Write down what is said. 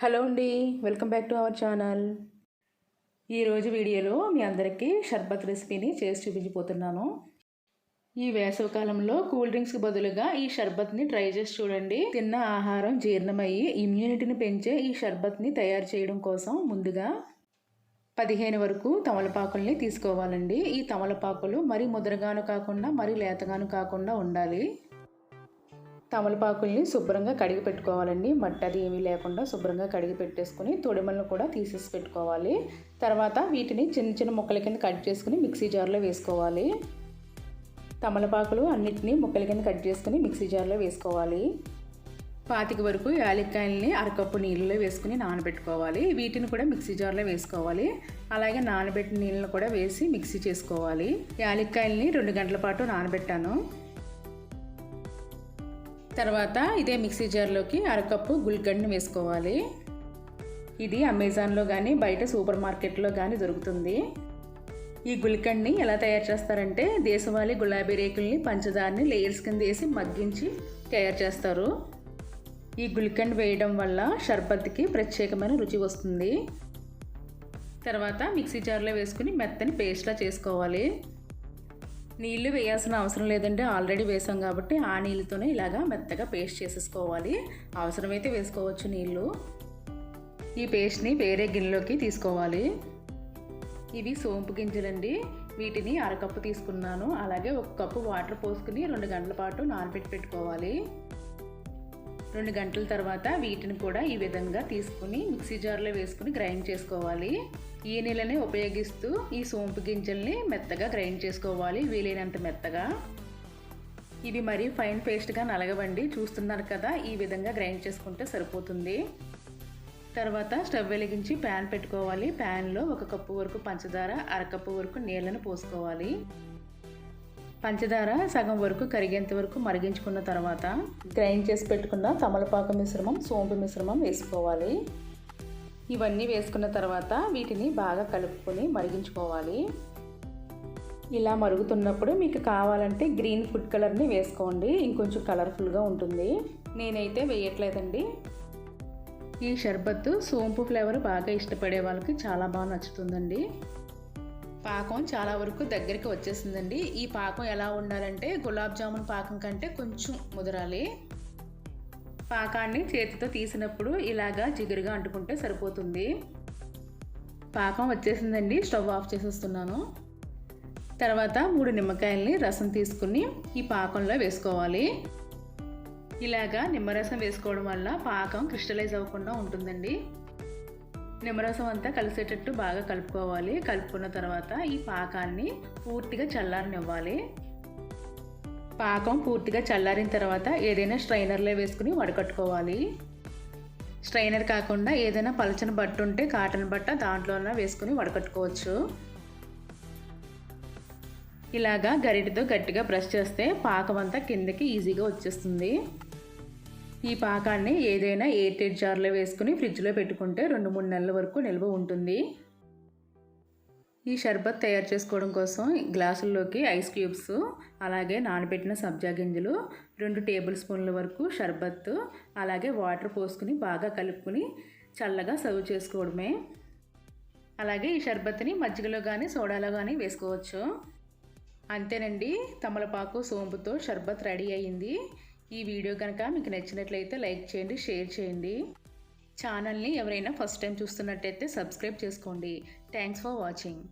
Hello అండి welcome back to our channel. ఈరోజు వీడియోలో మీ అందరికీ షర్బత్ రెసిపీని చేసి చూపించిపోతున్నాను. ఈ వేసవికాలంలో కూల్ డ్రింక్స్కి బదులుగా ఈ షర్బత్ని ట్రై చేసి చూడండి. తిన్న ఆహారం జీర్ణమయ్యి ఇమ్యూనిటీని పెంచే ఈ షర్బత్ని తయారు చేయడం కోసం ముందుగా పదిహేను వరకు తమలపాకుల్ని తీసుకోవాలండి. ఈ తమలపాకులు మరీ ముద్రగాను కాకుండా మరీ లేతగాను కాకుండా ఉండాలి. తమలపాకుల్ని శుభ్రంగా కడిగి పెట్టుకోవాలండి. మట్టి అది ఏమీ లేకుండా శుభ్రంగా కడిగి పెట్టేసుకుని తొడిమలను కూడా తీసేసి పెట్టుకోవాలి. తర్వాత వీటిని చిన్న చిన్న ముక్కల కింద కట్ చేసుకుని మిక్సీ జార్లో వేసుకోవాలి. తమలపాకులు అన్నిటినీ ముక్కల కింద కట్ చేసుకుని మిక్సీ జార్లో వేసుకోవాలి. పాతిక వరకు యాలక్కాయలని అరకప్పు నీళ్ళలో వేసుకుని నానబెట్టుకోవాలి. వీటిని కూడా మిక్సీ జార్లో వేసుకోవాలి. అలాగే నానబెట్టిన నీళ్ళను కూడా వేసి మిక్సీ చేసుకోవాలి. యాలక్కాయలని రెండు గంటల పాటు నానబెట్టాను. తర్వాత ఇదే మిక్సీ జార్లోకి అరకప్పు గుల్కండ్ని వేసుకోవాలి. ఇది అమెజాన్లో కానీ బయట సూపర్ మార్కెట్లో కానీ దొరుకుతుంది. ఈ గుల్కండ్ని ఎలా తయారు చేస్తారంటే దేశవాళీ గులాబీ రేకుల్ని పంచదారని లేయర్స్ కింద వేసి మగ్గించి తయారు చేస్తారు. ఈ గుల్కండ్ వేయడం వల్ల షర్బత్కి ప్రత్యేకమైన రుచి వస్తుంది. తర్వాత మిక్సీ జార్లో వేసుకుని మెత్తని పేస్ట్లా చేసుకోవాలి. నీళ్ళు వేయాల్సిన అవసరం లేదంటే ఆల్రెడీ వేసాం కాబట్టి ఆ నీళ్ళతోనే ఇలాగా మెత్తగా పేస్ట్ చేసేసుకోవాలి. అవసరమైతే వేసుకోవచ్చు నీళ్ళు ఈ పేస్ట్ని వేరే గిన్నెలోకి తీసుకోవాలి. ఇవి సోంపు గింజలండి. వీటిని అరకప్పు తీసుకున్నాను. అలాగే ఒక కప్పు వాటర్ పోసుకుని రెండు గంటల పాటు నానబెట్టి పెట్టుకోవాలి. రెండు గంటల తర్వాత వీటిని కూడా ఈ విధంగా తీసుకుని మిక్సీ జార్లో వేసుకుని గ్రైండ్ చేసుకోవాలి. ఈ నీళ్ళని ఉపయోగిస్తూ ఈ సోంపు గింజల్ని మెత్తగా గ్రైండ్ చేసుకోవాలి వీలైనంత మెత్తగా. ఇవి మరీ ఫైన్ పేస్ట్గా నలగవండి. చూస్తున్నారు కదా ఈ విధంగా గ్రైండ్ చేసుకుంటే సరిపోతుంది. తర్వాత స్టవ్ వెలిగించి ప్యాన్ పెట్టుకోవాలి. ప్యాన్లో ఒక కప్పు వరకు పంచదార అరకప్పు వరకు నీళ్ళను పోసుకోవాలి. పంచదార సగం వరకు కరిగేంత వరకు మరిగించుకున్న తర్వాత గ్రైండ్ చేసి పెట్టుకున్న తమలపాకు మిశ్రమం సోంపు మిశ్రమం వేసుకోవాలి. ఇవన్నీ వేసుకున్న తర్వాత వీటిని బాగా కలుపుకొని మరిగించుకోవాలి. ఇలా మరుగుతున్నప్పుడు మీకు కావాలంటే గ్రీన్ ఫుడ్ కలర్ని వేసుకోండి. ఇంకొంచెం కలర్ఫుల్గా ఉంటుంది. నేనైతే వేయట్లేదండి. ఈ షర్బత్తు సోంపు ఫ్లేవర్ బాగా ఇష్టపడే వాళ్ళకి చాలా బాగా నచ్చుతుందండి. పాకం చాలా వరకు దగ్గరికి వచ్చేసిందండి. ఈ పాకం ఎలా ఉండాలంటే గులాబ్ జామున్ పాకం కంటే కొంచెం ముదరాలి. పాకాన్ని చేతితో తీసినప్పుడు ఇలాగా జిగురుగా అంటుకుంటే సరిపోతుంది. పాకం వచ్చేసిందండి. స్టవ్ ఆఫ్ చేసేస్తున్నాను. తర్వాత మూడు నిమ్మకాయల్ని రసం తీసుకుని ఈ పాకంలో వేసుకోవాలి. ఇలాగా నిమ్మరసం వేసుకోవడం వల్ల పాకం క్రిస్టలైజ్ అవ్వకుండా ఉంటుందండి. నిమ్మరసం అంతా కలిసేటట్టు బాగా కలుపుకోవాలి. కలుపుకున్న తర్వాత ఈ పాకాన్ని పూర్తిగా చల్లారనివ్వాలి. పాకం పూర్తిగా చల్లారిన తర్వాత ఏదైనా స్ట్రైనర్లో వేసుకుని వడకట్టుకోవాలి. స్ట్రైనర్ కాకుండా ఏదైనా పలచని బట్ట ఉంటే కాటన్ బట్ట దాంట్లోనే వేసుకుని వడకట్టుకోవచ్చు. ఇలాగా గరిటతో గట్టిగా బ్రష్ చేస్తే పాకం అంతా కిందకి ఈజీగా వచ్చేస్తుంది. ఈ పాకాన్ని ఏదైనా ఎయిర్టెడ్ జార్లో వేసుకుని ఫ్రిడ్జ్లో పెట్టుకుంటే రెండు మూడు నెలల వరకు నిల్వ ఉంటుంది. ఈ షర్బత్ తయారు చేసుకోవడం కోసం గ్లాసుల్లోకి ఐస్ క్యూబ్స్ అలాగే నానబెట్టిన సబ్జా గింజలు రెండు టేబుల్ స్పూన్ల వరకు షర్బత్ అలాగే వాటర్ పోసుకుని బాగా కలుపుకుని చల్లగా సర్వ్ చేసుకోవడమే. అలాగే ఈ షర్బత్ని మజ్జిగలో కానీ సోడాలో కానీ వేసుకోవచ్చు. అంతేనండి తమలపాకు సోంపుతో షర్బత్ రెడీ అయ్యింది ఈ వీడియో కనుక మీకు నచ్చినట్లయితే లైక్ చేయండి షేర్ చేయండి. ఛానల్ని ఎవరైనా ఫస్ట్ టైం చూస్తున్నట్టయితే సబ్స్క్రైబ్ చేసుకోండి. Thanks for watching